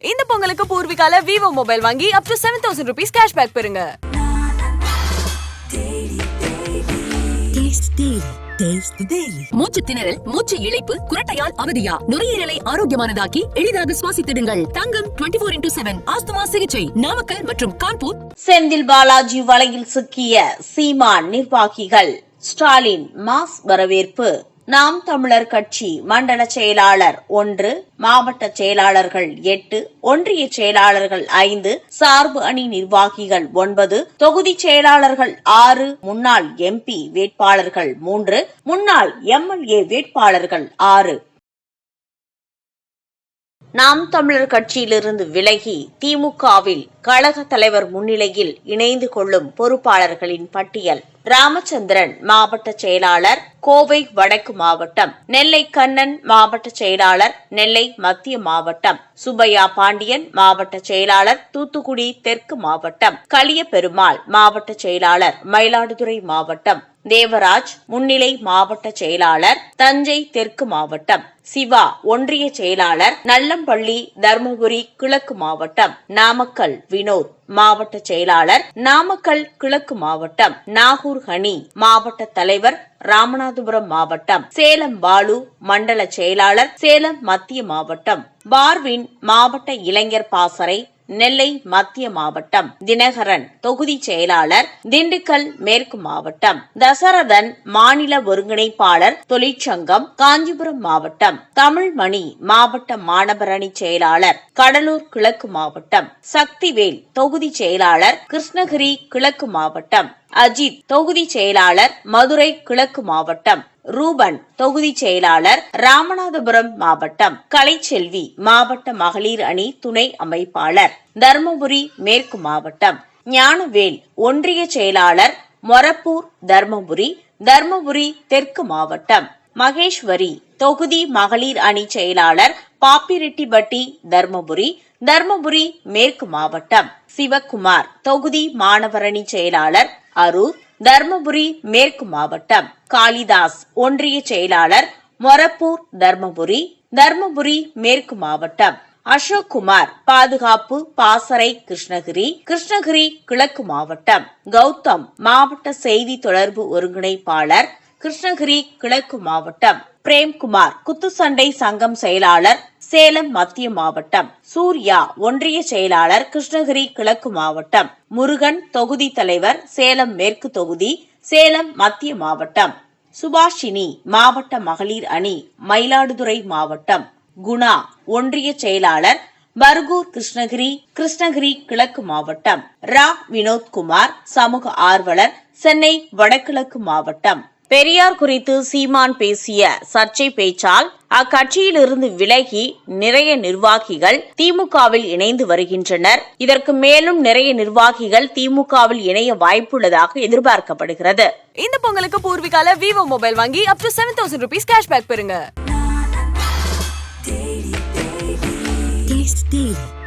இந்த பொங்கலுக்கு பூர்விகால Vivo mobile வாங்கி up to seven thousand rupees cashback பெறுங்க. மூச்சு திணறல் மூச்சு இழைப்பு குரட்டையால் அவதியா? நுரையீரலை ஆரோக்கியமானதாக்கி எளிதாக சுவாசித்திடுங்கள். Thangam twenty four into seven asthma சிகிச்சை நாமக்கல் மற்றும் கான்பூர். செந்தில் பாலாஜி வலையில் சிக்கிய சீமான் நிர்வாகிகள் ஸ்டாலின் மாஸ் வரவேற்பு. நாம் தமிழர் கட்சி மண்டல செயலாளர் ஒன்று மாவட்ட செயலாளர்கள் எட்டு ஒன்றிய செயலாளர்கள் ஐந்து சார்பு அணி நிர்வாகிகள் ஒன்பது தொகுதி செயலாளர்கள் ஆறு முன்னாள் எம்பி வேட்பாளர்கள் மூன்று முன்னாள் எம்எல்ஏ வேட்பாளர்கள் ஆறு. நாம் தமிழர் கட்சியிலிருந்து விலகி திமுகவில் கழக தலைவர் முன்னிலையில் இணைந்து கொள்ளும் பொறுப்பாளர்களின் பட்டியல். ராமச்சந்திரன் மாவட்ட செயலாளர் கோவை வடக்கு மாவட்டம். நெல்லை கண்ணன் மாவட்ட செயலாளர் நெல்லை மத்திய மாவட்டம். சுப்பையா பாண்டியன் மாவட்ட செயலாளர் தூத்துக்குடி தெற்கு மாவட்டம். களியபெருமாள் மாவட்ட செயலாளர் மயிலாடுதுறை மாவட்டம். தேவராஜ் முன்னிலை மாவட்ட செயலாளர் தஞ்சை தெற்கு மாவட்டம். சிவா ஒன்றிய செயலாளர் நல்லம்பள்ளி தர்மபுரி கிழக்கு மாவட்டம். நாமக்கல் வினோத் மாவட்ட செயலாளர் நாமக்கல் கிழக்கு மாவட்டம் நாகூர் ஹனி மாவட்ட தலைவர் ராமநாதபுரம் மாவட்டம் சேலம் பாலு மண்டல செயலாளர் சேலம் மத்திய மாவட்டம் பார்வின் மாவட்ட இளைஞர் பாசறை நெல்லை மத்திய மாவட்டம் தினகரன் தொகுதி செயலாளர் திண்டுக்கல் மேற்கு மாவட்டம் தசரதன் மாநில ஒருங்கிணைப்பாளர் தொழிற்சங்கம் காஞ்சிபுரம் மாவட்டம் தமிழ்மணி மாவட்ட மாணவர் அணி செயலாளர் கடலூர் கிழக்கு மாவட்டம் சக்திவேல் தொகுதி செயலாளர் கிருஷ்ணகிரி கிழக்கு மாவட்டம் அஜித் தொகுதி செயலாளர் மதுரை கிழக்கு மாவட்டம். ரூபன் தொகுதி செயலாளர் ராமநாதபுரம் மாவட்டம். கலைச்செல்வி மாவட்ட மகளிர் அணி துணை அமைப்பாளர். தர்மபுரி மேற்கு மாவட்டம். ஞானவேல் ஒன்றிய செயலாளர் மொரப்பூர் தர்மபுரி தர்மபுரி தெற்கு மாவட்டம். மகேஸ்வரி தொகுதி மகளிர் அணி செயலாளர் பாப்பிரெட்டிப்பட்டி தர்மபுரி தர்மபுரி மேற்கு மாவட்டம். சிவக்குமார் தொகுதி மாணவரணி செயலாளர் அரூர் தர்மபுரி மேற்கு மாவட்டம். காளிதாஸ் ஒன்றிய செயலாளர் மொரப்பூர் தர்மபுரி தர்மபுரி மேற்கு மாவட்டம். அசோக்குமார் பாதுகாப்பு பாசறை கிருஷ்ணகிரி கிருஷ்ணகிரி கிழக்கு மாவட்டம். கௌதம் மாவட்ட செய்தி தொடர்பு ஒருங்கிணைப்பாளர் கிருஷ்ணகிரி கிழக்கு மாவட்டம். பிரேம்குமார் குத்துச்சண்டை சங்கம் செயலாளர் சேலம் மத்திய மாவட்டம். சூர்யா ஒன்றிய செயலாளர் கிருஷ்ணகிரி கிழக்கு மாவட்டம். முருகன் தொகுதி தலைவர் சேலம் மேற்கு தொகுதி சேலம் மத்திய மாவட்டம். சுபாஷினி மாவட்ட மகளிர் அணி மயிலாடுதுறை மாவட்டம். குணா ஒன்றிய செயலாளர் பர்கூர் கிருஷ்ணகிரி கிருஷ்ணகிரி கிழக்கு மாவட்டம். ரா. வினோத்குமார் சமூக ஆர்வலர் சென்னை வடகிழக்கு மாவட்டம். பெரியார் குறித்து சீமான் பேசிய சர்ச்சை பேச்சால் அக்கட்சியிலிருந்து விலகி நிறைய நிர்வாகிகள் திமுகவில் இணைந்து வருகின்றனர். இதற்கு மேலும் நிறைய நிர்வாகிகள் திமுகவில் இணைய வாய்ப்புள்ளதாக எதிர்பார்க்கப்படுகிறது. இந்த பொங்கலுக்கு பூர்விகால விவோ மொபைல் வாங்கி up to seven thousand rupees cashback பெறுங்க.